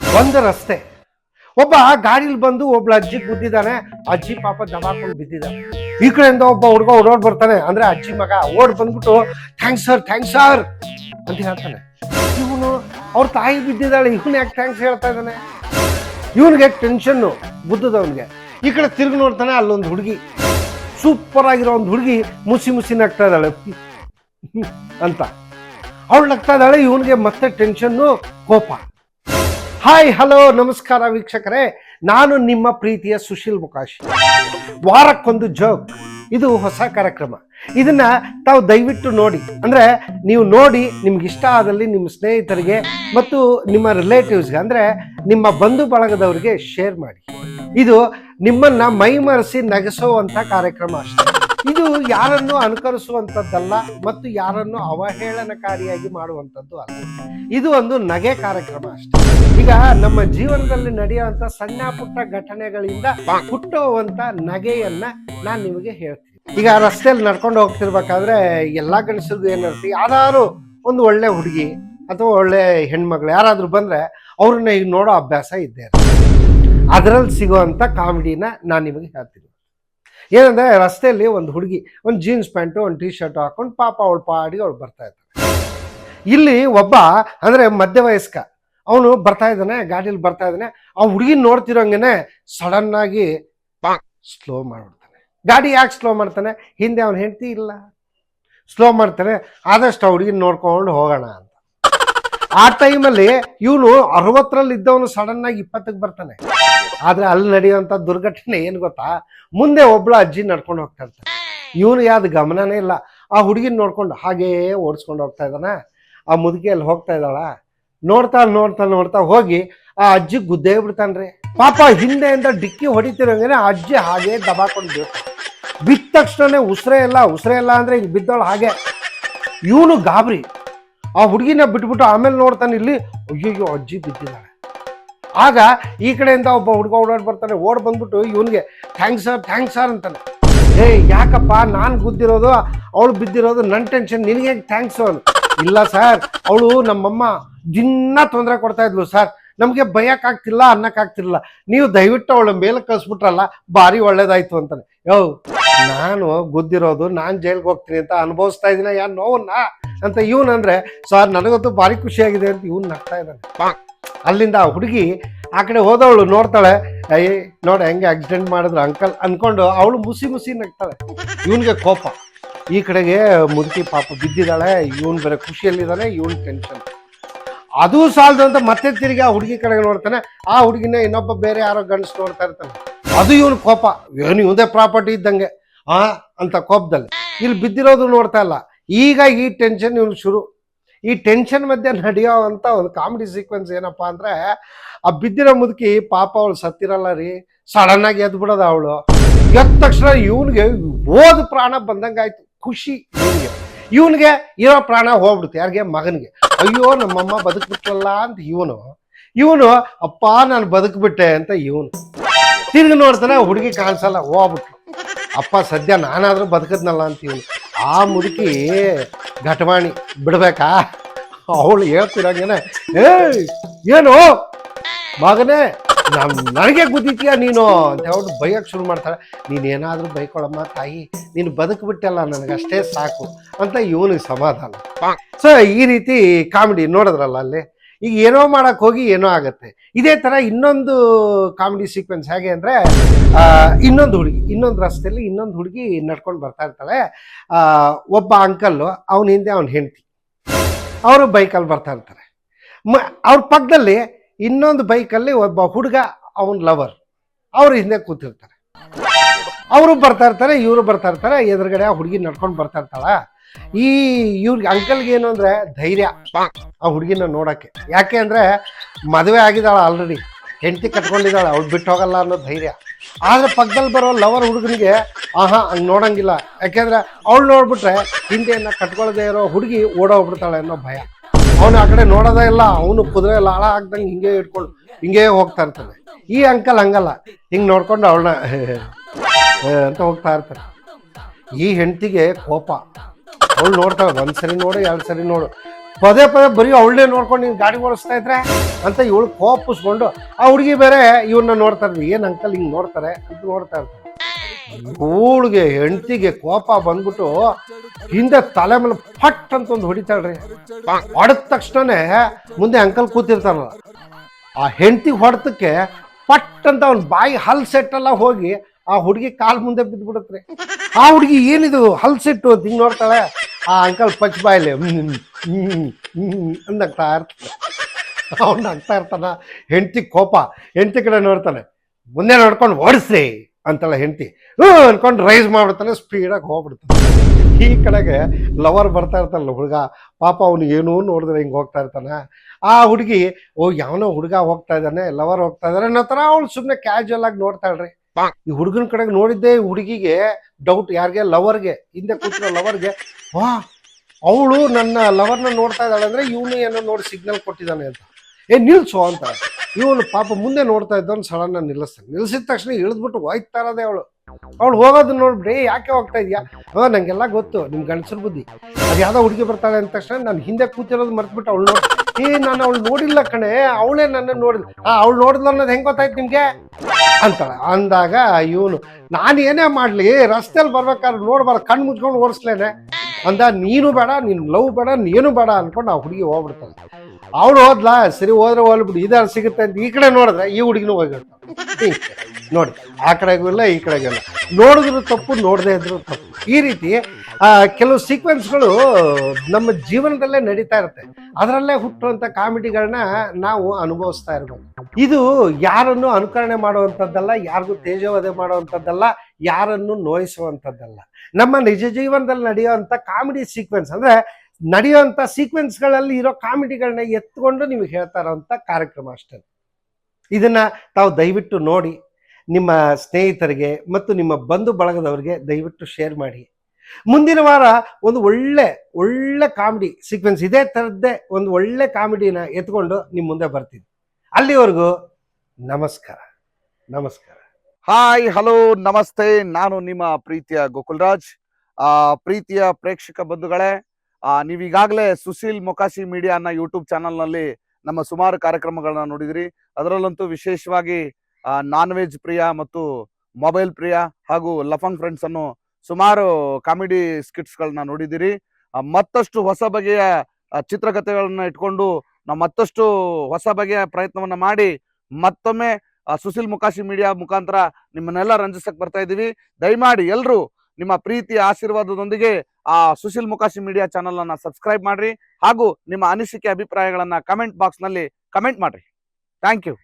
ಒಂದು ರಸ್ತೆ. ಒಬ್ಬ ಗಾಡಿಲಿ ಬಂದು ಒಬ್ಳ ಅಜ್ಜಿ ಗುದ್ದಿದ್ದಾನೆ ಅಜ್ಜಿ ಪಾಪ ದಬಾಕೊಂಡು ಬಿದ್ದಿದ್ದಾನೆ ಈ ಕಡೆಯಿಂದ ಒಬ್ಬ ಹುಡುಗ ಓಡೋಡ್ ಬರ್ತಾನೆ. ಅಂದ್ರೆ ಅಜ್ಜಿ ಮಗ ಓಡ್ ಬಂದ್ಬಿಟ್ಟು ಥ್ಯಾಂಕ್ಸ್ ಸರ್ ಥ್ಯಾಂಕ್ಸ್ ಸರ್ ಅಂತ ಹೇಳ್ತಾನೆ. ಇವನು ಅವ್ರ ತಾಯಿ ಬಿದ್ದಿದ್ದಾಳೆ, ಇವನು ಯಾಕೆ ಥ್ಯಾಂಕ್ಸ್ ಹೇಳ್ತಾ ಇದ್ದಾನೆ? ಇವನಿಗೆ ಟೆನ್ಷನ್ನು ಬುದ್ಧದವನಿಗೆ ಈ ಕಡೆ ತಿರುಗಿ ನೋಡ್ತಾನೆ ಅಲ್ಲೊಂದು ಹುಡುಗಿ. ಸೂಪರ್ ಆಗಿರೋ ಒಂದು ಹುಡುಗಿ ಮುಸಿ ಮುಸಿ ನಗ್ತಾ ಇದ್ದಾಳೆ. ಅಂತ. ಅವಳು ನಗ್ತಾ ಇದ್ದಾಳೆ, ಇವನಿಗೆ ಮತ್ತೆ ಟೆನ್ಷನ್ನು ಕೋಪ. ಹಾಯ್ ಹಲೋ ನಮಸ್ಕಾರ ವೀಕ್ಷಕರೇ. ನಾನು ನಿಮ್ಮ ಪ್ರೀತಿಯ ಸುಶೀಲ್ ಮುಕಾಶಿ. ವಾರಕ್ಕೊಂದು ಜೋಕ್ ಇದು ಹೊಸ ಕಾರ್ಯಕ್ರಮ. ಇದನ್ನ ತಾವು ದಯವಿಟ್ಟು ನೋಡಿ. ಅಂದ್ರೆ ನೀವು ನೋಡಿ ನಿಮ್ಗೆ ಇಷ್ಟ ಆದಲ್ಲಿ ನಿಮ್ಮ ಸ್ನೇಹಿತರಿಗೆ ಮತ್ತು ನಿಮ್ಮ ರಿಲೇಟಿವ್ಸ್ಗೆ ಅಂದ್ರೆ ನಿಮ್ಮ ಬಂಧು ಬಳಗದವರಿಗೆ ಶೇರ್ ಮಾಡಿ. ಇದು ನಿಮ್ಮನ್ನ ಮೈಮರೆಸಿ ನಗಿಸುವಂತ ಕಾರ್ಯಕ್ರಮ ಅಷ್ಟೇ. ಇದು ಯಾರನ್ನು ಅನುಕರಿಸುವಂಥದ್ದಲ್ಲ ಮತ್ತು ಯಾರನ್ನು ಅವಹೇಳನಕಾರಿಯಾಗಿ ಮಾಡುವಂಥದ್ದು ಅಲ್ಲ. ಇದು ಒಂದು ನಗೆ ಕಾರ್ಯಕ್ರಮ ಅಷ್ಟೇ. ಈಗ ನಮ್ಮ ಜೀವನದಲ್ಲಿ ನಡೆಯುವಂತ ಸಣ್ಣ ಪುಟ್ಟ ಘಟನೆಗಳಿಂದ ಹುಟ್ಟುವಂತ ನಗೆಯನ್ನ ನಾನು ನಿಮಗೆ ಹೇಳ್ತೀನಿ. ಈಗ ರಸ್ತೆಯಲ್ಲಿ ನಡ್ಕೊಂಡು ಹೋಗ್ತಿರ್ಬೇಕಾದ್ರೆ ಎಲ್ಲಾ ಗಂಡಸರಿಗೂ ಏನಿರುತ್ತೆ ಯಾರು ಒಂದು ಒಳ್ಳೆ ಹುಡುಗಿ ಅಥವಾ ಒಳ್ಳೆ ಹೆಣ್ಮಗಳು ಯಾರಾದ್ರೂ ಬಂದ್ರೆ ಅವ್ರನ್ನ ಈಗ ನೋಡೋ ಅಭ್ಯಾಸ ಇದ್ದೇ. ಅದರಲ್ಲಿ ಸಿಗುವಂತ ಕಾಮಿಡಿನ ನಾನು ನಿಮಗೆ ಹೇಳ್ತೀನಿ. ಏನಂದ್ರೆ ರಸ್ತೆಯಲ್ಲಿ ಒಂದು ಹುಡುಗಿ ಒಂದು ಜೀನ್ಸ್ ಪ್ಯಾಂಟು ಒಂದು ಟೀ ಶರ್ಟ್ ಹಾಕೊಂಡು ಪಾಪ ಅವಳು ಪಾಡಿಗೆ ಅವಳು ಬರ್ತಾ ಇರ್ತಾರೆ ಇಲ್ಲಿ ಒಬ್ಬ ಅಂದ್ರೆ ಮಧ್ಯವಯಸ್ಕ ಅವನು ಬರ್ತಾ ಇದ್ದಾನೆ ಗಾಡಿಯಲ್ಲಿ ಬರ್ತಾ ಇದ್ದಾನೆ ಆ ಹುಡುಗಿನ ನೋಡ್ತಿರೋಂಗೆನೆ ಸಡನ್ ಆಗಿ ಸ್ಲೋ ಮಾಡ್ಬಿಡ್ತಾನೆ. ಗಾಡಿ ಯಾಕೆ ಸ್ಲೋ ಮಾಡ್ತಾನೆ? ಹಿಂದೆ ಅವನು ಹೆಂಡತಿ ಇಲ್ಲ. ಸ್ಲೋ ಮಾಡ್ತಾನೆ ಆದಷ್ಟು ಆ ಹುಡುಗಿನ ನೋಡ್ಕೊಂಡು ಹೋಗೋಣ ಅಂತ. ಆ ಟೈಮಲ್ಲಿ ಇವನು ಅರವತ್ತರಲ್ಲಿ ಇದ್ದವನು ಸಡನ್ ಆಗಿ ಇಪ್ಪತ್ತಕ್ಕೆ ಬರ್ತಾನೆ. ಆದ್ರೆ ಅಲ್ಲಿ ನಡೆಯುವಂತ ದುರ್ಘಟನೆ ಏನು ಗೊತ್ತಾ? ಮುಂದೆ ಒಬ್ಳ ಅಜ್ಜಿ ನಡ್ಕೊಂಡು ಹೋಗ್ತಾ ಇರ್ತಾನೆ ಇವನು ಯಾವ್ದ ಗಮನನೇ ಇಲ್ಲ. ಆ ಹುಡುಗಿನ ನೋಡ್ಕೊಂಡು ಹಾಗೇ ಓಡಿಸ್ಕೊಂಡು ಹೋಗ್ತಾ ಇದ್ದಾನ. ಆ ಮುದುಕಿಯಲ್ಲಿ ಹೋಗ್ತಾ ಇದ್ದಾಳ? ನೋಡ್ತಾ ನೋಡ್ತಾ ನೋಡ್ತಾ ಹೋಗಿ ಆ ಅಜ್ಜಿ ಗುದ್ದೇ ಬಿಡ್ತಾನ್ರಿ. ಪಾಪ ಹಿಂದೆಯಿಂದ ಡಿಕ್ಕಿ ಹೊಡಿತಿರೋಂಗೇನೆ ಆ ಅಜ್ಜಿ ಹಾಗೆ ದಬಾಕೊಂಡು ಬೀಳ್ತಾನೆ ಬಿದ್ದ ತಕ್ಷಣ ಉಸಿರೇ ಇಲ್ಲ ಉಸಿರೇ ಇಲ್ಲ ಅಂದ್ರೆ ಈಗ ಬಿದ್ದವಳು ಹಾಗೆ. ಇವನು ಗಾಬರಿ. ಆ ಹುಡುಗಿನ ಬಿಟ್ಬಿಟ್ಟು ಆಮೇಲೆ ನೋಡ್ತಾನೆ ಇಲ್ಲಿ ಅಯ್ಯೋ ಅಜ್ಜಿ ಬಿದ್ದಿದ್ದಾಳೆ. ಆಗ ಈ ಕಡೆಯಿಂದ ಒಬ್ಬ ಹುಡುಗ ಓಡಾಡ್ ಬರ್ತಾನೆ, ಓಡ್ ಬಂದ್ಬಿಟ್ಟು ಇವನಿಗೆ, ಥ್ಯಾಂಕ್ಸ್ ಸರ್ ಥ್ಯಾಂಕ್ಸ್ ಸರ್ ಅಂತಾನೆ. ಏ ಯಾಕಪ್ಪ? ನಾನು ಗುದ್ದಿರೋದು, ಅವಳು ಬಿದ್ದಿರೋದು ನನ್ನ ಟೆನ್ಷನ್, ನಿನಗೆ ಥ್ಯಾಂಕ್ಸ್ ಅವನು ಇಲ್ಲ ಸರ್, ಅವಳು ನಮ್ಮಮ್ಮ ದಿನ ತೊಂದರೆ ಕೊಡ್ತಾ ಇದ್ಲು ಸರ್. ನಮಗೆ ಭಯಕ್ಕಾಗ್ತಿಲ್ಲ ಅನ್ನಕ್ಕಾಗ್ತಿರ್ಲಿಲ್ಲ ನೀವು ದಯವಿಟ್ಟು ಅವಳ ಮೇಲೆ ಕಳಿಸ್ಬಿಟ್ರಲ್ಲ, ಭಾರಿ ಒಳ್ಳೇದಾಯ್ತು ಅಂತಾನೆ. ಯೋ, ನಾನು ಗುದ್ದಿರೋದು, ನಾನು ಜೈಲ್ಗೆ ಹೋಗ್ತೀನಿ ಅಂತ ಅನುಭವಿಸ್ತಾ ಇದೀನ ಯಾರು ನೋವನ್ನ? ಅಂತ ಇವನಂದ್ರೆ, ಸರ್, ನನಗಂತೂ ಭಾರಿ ಖುಷಿಯಾಗಿದೆ ಅಂತ ಇವ್ನು ನಗ್ತಾ ಇದ್ದಾನೆ. ಅಲ್ಲಿಂದ ಆ ಹುಡುಗಿ ಆ ಕಡೆ ಹೋದವಳು ನೋಡ್ತಾಳೆ ಅಯ್ಯ ನೋಡಿ, ಹೆಂಗೆ ಆಕ್ಸಿಡೆಂಟ್ ಮಾಡಿದ್ರು ಅಂಕಲ್ ಅನ್ಕೊಂಡು ಅವಳು ಮುಸಿ ಮುಸಿ ನಗ್ತಾಳೆ. ಇವನಿಗೆ ಕೋಪ. ಈ ಕಡೆಗೆ ಮುದುಕಿ ಪಾಪ ಬಿದ್ದಿದ್ದಾಳೆ, ಇವನ್ ಬೇರೆ ಖುಷಿಯಲ್ಲಿದ್ದಾನೆ, ಇವನ್ ಟೆನ್ಷನ್ ಅದು ಸಾಲದು ಅಂತ ಮತ್ತೆ ತಿರುಗಿ ಆ ಹುಡುಗಿ ಕಡೆಗೆ ನೋಡ್ತಾನೆ. ಆ ಹುಡುಗಿನ ಇನ್ನೊಬ್ಬ ಬೇರೆ ಯಾರೋ ಗಂಡಸ್ ನೋಡ್ತಾ ಇರ್ತಾನೆ. ಅದು ಇವನ್ ಕೋಪ. ಏನು ಇವಂದೇ ಪ್ರಾಪರ್ಟಿ ಇದ್ದಂಗೆ. ಆ, ಅಂತ ಕೋಪದಲ್ಲಿ. ಇಲ್ಲಿ ಬಿದ್ದಿರೋದು ನೋಡ್ತಾ ಇಲ್ಲ. ಈಗ ಈ ಟೆನ್ಷನ್ ಇವನು ಶುರು. ಈ ಟೆನ್ಷನ್ ಮಧ್ಯೆ ನಡೆಯೋವಂಥ ಒಂದು ಕಾಮಿಡಿ ಸೀಕ್ವೆನ್ಸ್ ಏನಪ್ಪಾ ಅಂದ್ರೆ, ಆ ಬಿದ್ದಿರೋ ಮುದುಕಿ ಪಾಪ ಅವಳು ಸತ್ತಿರಲ್ಲ ರೀ ಸಡನ್ ಆಗಿ ಎದ್ದು ಬಿಡೋದು ಅವಳು. ಎದ್ದ ತಕ್ಷಣ ಇವನಿಗೆ ಓದ್ ಪ್ರಾಣ ಬಂದಂಗಾಯ್ತು ಖುಷಿ ಇವನಿಗೆ. ಇವನಿಗೆ ಇರೋ ಪ್ರಾಣ ಹೋಗ್ಬಿಡುತ್ತೆ, ಯಾರಿಗೆ? ಮಗನಿಗೆ. ಅಯ್ಯೋ, ನಮ್ಮಮ್ಮ ಬದುಕ್ಬಿಟ್ಟಲ್ಲ ಅಂತ ಇವನು. ಇವನು, ಅಪ್ಪ, ನಾನು ಬದುಕ್ಬಿಟ್ಟೆ ಅಂತ ಇವನು. ತಿರ್ಗಿ ನೋಡ್ತಾನೆ ಹುಡುಗಿ ಕಾಣಿಸಲ್ಲ ಹೋಗ್ಬಿಟ್ರು ಅಪ್ಪ, ಸದ್ಯ ನಾನಾದ್ರೂ ಬದುಕದ್ನಲ್ಲ ಅಂತ ಇವನು. ಆ ಮುದುಕಿ ಘಟವಾಣಿ ಬಿಡ್ಬೇಕಾ? ಅವಳು ಹೇಳ್ತಿರಂಗೇನೆ. ಏಯ್ ಏನು? ಮಗನೇ ನಮ್ ನನಗೆ ಗುದ್ದಿತೀಯ ನೀನು? ಅಂತ ಹೇಳ್ಬಿಟ್ಟು ಬೈಯಕ್ಕೆ ಶುರು ಮಾಡ್ತಾಳೆ. ನೀನೇನಾದರೂ ಬೈಕೊಳಮ್ಮ ತಾಯಿ ನೀನು ನನಗೆ ನನಗಷ್ಟೇ ಸಾಕು ಅಂತ ಇವನಿಗೆ ಸಮಾಧಾನ. ಸೊ ಈ ರೀತಿ ಕಾಮಿಡಿ ನೋಡಿದ್ರಲ್ಲ ಅಲ್ಲಿ? ಈಗ ಏನೋ ಮಾಡಕ್ ಹೋಗಿ ಏನೋ ಆಗುತ್ತೆ. ಇದೇ ತರ ಇನ್ನೊಂದು ಕಾಮಿಡಿ ಸೀಕ್ವೆನ್ಸ್ ಹೇಗೆ ಅಂದ್ರೆ ಇನ್ನೊಂದು ಹುಡುಗಿ, ಇನ್ನೊಂದು ರಸ್ತೆಯಲ್ಲಿ ಇನ್ನೊಂದು ಹುಡುಗಿ ನಡ್ಕೊಂಡು ಬರ್ತಾ ಇರ್ತಾಳೆ. ಒಬ್ಬ ಅಂಕಲ್ ಅವನ ಹಿಂದೆ ಅವನ ಹೆಂಡತಿ. ಅವರು ಬೈಕಲ್ಲಿ ಬರ್ತಾ ಇರ್ತಾರೆ. ಮ, ಅವ್ರ ಪಕ್ಕದಲ್ಲಿ ಇನ್ನೊಂದು ಬೈಕಲ್ಲಿ ಒಬ್ಬ ಹುಡುಗ ಅವನ ಲವರ್ ಅವ್ರ ಹಿಂದೆ ಕೂತಿರ್ತಾರೆ. ಅವರು ಬರ್ತಾ ಇರ್ತಾರೆ, ಇವರು ಬರ್ತಾ ಇರ್ತಾರೆ, ಎದುರುಗಡೆ ಆ ಹುಡುಗಿ ನಡ್ಕೊಂಡು ಬರ್ತಾ ಇರ್ತಾಳ. ಈ ಇವ್ರಿಗೆ ಅಂಕಲ್ಗೆ ಏನು ಅಂದ್ರೆ ಧೈರ್ಯ, ಆ ಹುಡುಗಿನ ನೋಡಕ್ಕೆ. ಯಾಕೆ ಅಂದ್ರೆ ಮದುವೆ ಆಗಿದ್ದಾಳೆ ಆಲ್ರೆಡಿ ಹೆಂಡತಿ ಕಟ್ಕೊಂಡಿದ್ದಾಳೆ, ಅವ್ಳು ಬಿಟ್ಟು ಹೋಗಲ್ಲ ಅನ್ನೋ ಧೈರ್ಯ. ಆದ್ರೆ ಪಕ್ಕದಲ್ಲಿ ಬರೋ ಲವರ್ ಹುಡುಗನಿಗೆ, ಆಹಾ, ಹಂಗೆ ನೋಡಂಗಿಲ್ಲ. ಯಾಕೆಂದ್ರೆ ಅವಳು ನೋಡ್ಬಿಟ್ರೆ ಹಿಂದೆಯನ್ನ ಕಟ್ಕೊಳ್ಳದೆ ಇರೋ ಹುಡುಗಿ ಓಡೋಗ್ಬಿಡ್ತಾಳೆ ಅನ್ನೋ ಭಯ. ಅವನು ಆ ಕಡೆ ನೋಡೋದೇ ಇಲ್ಲ, ಅವನು ಕುದುರೆ ಲಾಳ ಹಾಕ್ದಂಗೆ ಹಿಂಗೆ ಇಟ್ಕೊಂಡು ಹಿಂಗೆ ಹೋಗ್ತಾ ಇರ್ತಾನೆ. ಈ ಅಂಕಲ್ ಹಂಗಲ್ಲ, ಹಿಂಗೆ ನೋಡ್ಕೊಂಡು ಅವಳನ್ನ ಅಂತ ಹೋಗ್ತಾ ಇರ್ತಾರೆ. ಈ ಹೆಂಡತಿಗೆ ಕೋಪ. ಅವಳು ನೋಡ್ತಾಳೆ, ಒಂದು ಸರಿ ನೋಡು, ಎರಡು ಸರಿ ನೋಡು. ಪದೇ ಪದೇ ಬರೀ ಅವಳನ್ನೇ ನೋಡ್ಕೊಂಡು ನೀನು ಗಾಡಿ ಓಡಿಸ್ತಾ ಇದ್ರೆ ಅಂತ ಇವಳು ಕೋಪಿಸ್ಕೊಂಡು, ಆ ಹುಡುಗಿ ಬೇರೆ ಇವನ್ನ ನೋಡ್ತಾ ಏನು ಅಂಕಲ್ ಹಿಂಗೆ ನೋಡ್ತಾರೆ ಅಂತ ನೋಡ್ತಾ ಇರ್ತಾರೆ. ಇವಳಿಗೆ ಹೆಂಡತಿಗೆ ಕೋಪ ಬಂದ್ಬಿಟ್ಟು ಹಿಂದೆ ತಲೆ ಮೇಲೆ ಫಟ್ ಅಂತ ಒಂದು ಹೊಡಿತಾಳ್ರಿ. ಹೊಡೆದ ತಕ್ಷಣನೇ ಮುಂದೆ ಅಂಕಲ್ ಕೂತಿರ್ತಾರಲ್ಲ. ಆ ಹೆಂಡತಿಗೆ ಹೊಡೆದಕ್ಕೆ ಪಟ್ ಅಂತ ಅವ್ನ ಬಾಯಿ ಹಲ್ ಸೆಟ್ ಎಲ್ಲ ಹೋಗಿ ಆ ಹುಡುಗಿ ಕಾಲ್ ಮುಂದೆ ಬಿದ್ದ್ಬಿಡತ್ರಿ ಆ ಹುಡುಗಿ ಏನಿದು? ಹಲ್ಸಿಟ್ಟು ಅಂತ ಹಿಂಗ್ ನೋಡ್ತಾಳೆ. ಆ ಅಂಕಲ್ ಪಚ್ ಬಾಯಿಲೆ ಅಂದಾಗ್ತಾ ಇರ್ತಾನೆ. ಅವ್ನ ಆಗ್ತಾ ಇರ್ತಾನ, ಹೆಂಡತಿ ಕೋಪ. ಹೆಂಡತಿ ಕಡೆ ನೋಡ್ತಾನೆ ಮುಂದೆ ನೋಡ್ಕೊಂಡು ಓಡಿಸ್ರಿ ಅಂತಲ್ಲ ಹೆಂಡತಿ. ಹ್ಞೂ ಅನ್ಕೊಂಡು ರೈಸ್ ಮಾಡ್ಬಿಡ್ತಾನೆ ಸ್ಪೀಡಾಗಿ ಹೋಗ್ಬಿಡ್ತಾನೆ. ಈ ಕಡೆಗೆ ಲವರ್ ಬರ್ತಾ ಇರ್ತಾನಲ್ಲ ಹುಡುಗ. ಪಾಪ ಅವನು ಏನೂ ನೋಡಿದ್ರೆ ಹಿಂಗೆ ಹೋಗ್ತಾ ಇರ್ತಾನೆ. ಆ ಹುಡುಗಿ, ಓ, ಯಾವನೋ ಹುಡುಗ ಹೋಗ್ತಾ ಇದ್ದಾನೆ ಲವರ್ ಹೋಗ್ತಾ ಇದ್ದಾನೆ. ಅನ್ನೋ ಥರ ಅವಳು ಸುಮ್ಮನೆ ಕ್ಯಾಶುವಲ್ ಆಗಿ ನೋಡ್ತಾಳ್ರಿ ಈ ಹುಡುಗನ ಕಡೆಗೆ ನೋಡಿದ್ದೆ ಹುಡುಗಿಗೆ ಡೌಟ್ ಯಾರಿಗೆ? ಲವರ್ಗೆ ಹಿಂದೆ ಕೂತಿರೋ ಲವರ್ಗೆ ವಾ ಅವಳು ನನ್ನ ಲವರ್ನ ನೋಡ್ತಾ ಇದ್ದಾಳೆ ಅಂದ್ರೆ ಇವನು ಏನೋ ನೋಡಿ ಸಿಗ್ನಲ್ ಕೊಟ್ಟಿದ್ದಾನೆ ಅಂತ. ಏ ನಿಲ್ಸು ಅಂತ. ಇವನು ಪಾಪ ಮುಂದೆ ನೋಡ್ತಾ ಇದ್ದವನು ಸಡನ್ ನಿಲ್ಲಿಸ್ತಾನೆ. ನಿಲ್ಸಿದ ತಕ್ಷಣ ಇಳಿದ್ಬಿಟ್ಟು ಹೋಯ್ತಾ ಇರೋದೇ ಅವಳು. ಅವಳು ಹೋಗೋದನ್ನ ನೋಡ್ಬಿಡಿ "ಏ, ಯಾಕೆ ಹೋಗ್ತಾ ಇದೆಯಾ? ಹಾ ನಂಗೆಲ್ಲ ಗೊತ್ತು. ನಿಮ್ ಗಂಡಸರ ಬುದ್ಧಿ. ಅದು ಯಾವ್ದೋ ಹುಡುಗಿ ಬರ್ತಾಳೆ ಅಂದ ತಕ್ಷಣ ನಾನು ಹಿಂದೆ ಕೂತಿರೋದು ಮರ್ತ್ಬಿಟ್ಟು ಅವಳು ನೋಡಿ ಏ ನಾನು ಅವಳು ನೋಡಿಲ್ಲ ಕಣೆ. ಅವಳೇ ನನ್ನ ನೋಡಿಲ್ಲ ಆ ಅವಳು ನೋಡಿದ್ಲು ಅನ್ನೋದು ಹೆಂಗೆ ಗೊತ್ತಾಯ್ತು ನಿಮ್ಗೆ? ಅಂತಾಳೆ ಅಂದಾಗ ಇವನು, ನಾನು ಏನೇ ಮಾಡಲಿ ರಸ್ತೆಯಲ್ಲಿ ಬರ್ಬೇಕಾದ್ರೆ ನೋಡ್ಬಾರ್ದು ಕಣ್ಣು ಮುಚ್ಕೊಂಡು ಓಡಿಸ್ಲೇನೆ. ಅಂದ, ನೀನು ಬೇಡ ನಿನ್ನ ಲವ್ ಬೇಡ, ನೀನು ಬೇಡ ಅನ್ಕೊಂಡು ಆ ಹುಡುಗಿ ಹೋಗ್ಬಿಡ್ತಾಳೆ ಅವಳು ಹೋದ್ಲಾ, ಸರಿ ಹೋದ್ರೆ ಹೋಗ್ಬಿಟ್ಟು ಇದಾರ ಸಿಗುತ್ತೆ ಅಂತ ಈ ಕಡೆ ನೋಡಿದ್ರೆ ಈ ಹುಡುಗಿನೂ ಹೋಗಿರ್ತಾಳೆ. ನೋಡಿ, ಆ ಕಡೆಗೂ ಇಲ್ಲ, ಈ ಕಡೆಗೂ ಇಲ್ಲ. ನೋಡಿದ್ರು ತಪ್ಪು, ನೋಡದೇ ಇದ್ರು ತಪ್ಪು. ಈ ರೀತಿ ಕೆಲವು ಸೀಕ್ವೆನ್ಸ್ಗಳು ನಮ್ಮ ಜೀವನದಲ್ಲೇ ನಡೀತಾ ಇರುತ್ತೆ. ಅದರಲ್ಲೇ ಹುಟ್ಟುವಂಥ ಕಾಮಿಡಿಗಳನ್ನ ನಾವು ಅನುಭವಿಸ್ತಾ ಇರ್ಬೇಕು ಇದು ಯಾರನ್ನು ಅನುಕರಣೆ ಮಾಡುವಂಥದ್ದಲ್ಲ, ಯಾರಿಗೂ ತೇಜೋವದೆ ಮಾಡುವಂಥದ್ದಲ್ಲ, ಯಾರನ್ನು ನೋಯಿಸುವಂಥದ್ದಲ್ಲ. ನಮ್ಮ ನಿಜ ಜೀವನದಲ್ಲಿ ನಡೆಯುವಂಥ ಕಾಮಿಡಿ ಸೀಕ್ವೆನ್ಸ್ ಅಂದ್ರೆ ನಡೆಯುವಂಥ ಸೀಕ್ವೆನ್ಸ್ಗಳಲ್ಲಿ ಇರೋ ಕಾಮಿಡಿಗಳನ್ನ ಎತ್ಕೊಂಡು ನಿಮಗೆ ಹೇಳ್ತಾ ಇರೋವಂಥ ಕಾರ್ಯಕ್ರಮ ಅಷ್ಟೇ. ಇದನ್ನ ತಾವು ದಯವಿಟ್ಟು ನೋಡಿ, ನಿಮ್ಮ ಸ್ನೇಹಿತರಿಗೆ ಮತ್ತು ನಿಮ್ಮ ಬಂಧು ಬಳಗದವರಿಗೆ ದಯವಿಟ್ಟು ಶೇರ್ ಮಾಡಿ. ಮುಂದಿನ ವಾರ ಒಂದು ಒಳ್ಳೆ ಒಳ್ಳೆ ಕಾಮಿಡಿ ಸೀಕ್ವೆನ್ಸ್ ಇದೇ ಥರದ್ದೇ ಒಂದು ಒಳ್ಳೆ ಕಾಮಿಡಿನ ಎತ್ಕೊಂಡು ನಿಮ್ಮ ಮುಂದೆ ಬರ್ತೀನಿ. ಅಲ್ಲಿವರೆಗೂ ನಮಸ್ಕಾರ. ನಮಸ್ಕಾರ. ಹಾಯ್ ಹಲೋ ನಮಸ್ತೆ. ನಾನು ನಿಮ್ಮ ಪ್ರೀತಿಯ ಗೋಕುಲ್ರಾಜ್. ಆ, ಪ್ರೀತಿಯ ಪ್ರೇಕ್ಷಕ ಬಂಧುಗಳೇ, ಆ, ನೀವೀಗಾಗಲೇ ಸುಶೀಲ್ ಮೊಕಾಶಿ ಮೀಡಿಯಾ ಅನ್ನ ಯೂಟ್ಯೂಬ್ ಚಾನಲ್ನಲ್ಲಿ ನಮ್ಮ ಸುಮಾರು ಕಾರ್ಯಕ್ರಮಗಳನ್ನ ನೋಡಿದಿರಿ. ಅದರಲ್ಲಂತೂ ವಿಶೇಷವಾಗಿ ನಾನ್ ವೆಜ್ ಪ್ರಿಯ ಮತ್ತು ಮೊಬೈಲ್ ಪ್ರಿಯ ಹಾಗೂ ಲಫಂಗ್ ಫ್ರೆಂಡ್ಸ್ ಅನ್ನು ಸುಮಾರು ಕಾಮಿಡಿ ಸ್ಕಿಟ್ಸ್ಗಳನ್ನ ನೋಡಿದಿರಿ ಮತ್ತಷ್ಟು ಹೊಸ ಬಗೆಯ ಚಿತ್ರಕಥೆಗಳನ್ನ ಇಟ್ಕೊಂಡು ನಾವು ಮತ್ತಷ್ಟು ಹೊಸ ಬಗೆಯ ಪ್ರಯತ್ನವನ್ನ ಮಾಡಿ ಮತ್ತೊಮ್ಮೆ ಸುಶೀಲ್ ಮುಕಾಶಿ ಮೀಡಿಯಾ ಮುಖಾಂತರ ನಿಮ್ಮನ್ನೆಲ್ಲ ರಂಜಿಸಕ್ ಬರ್ತಾ ಇದ್ದೀವಿ. ದಯಮಾಡಿ ಎಲ್ಲರೂ ನಿಮ್ಮ ಪ್ರೀತಿ ಆಶೀರ್ವಾದದೊಂದಿಗೆ ಆ, ಸುಶೀಲ್ ಮುಕಾಶಿ ಮೀಡಿಯಾ ಚಾನಲ್ ಅನ್ನ ಸಬ್ಸ್ಕ್ರೈಬ್ ಮಾಡ್ರಿ. ಹಾಗೂ ನಿಮ್ಮ ಅನಿಸಿಕೆ ಅಭಿಪ್ರಾಯಗಳನ್ನ ಕಮೆಂಟ್ ಬಾಕ್ಸ್ನಲ್ಲಿ ಕಮೆಂಟ್ ಮಾಡ್ರಿ. Thank you.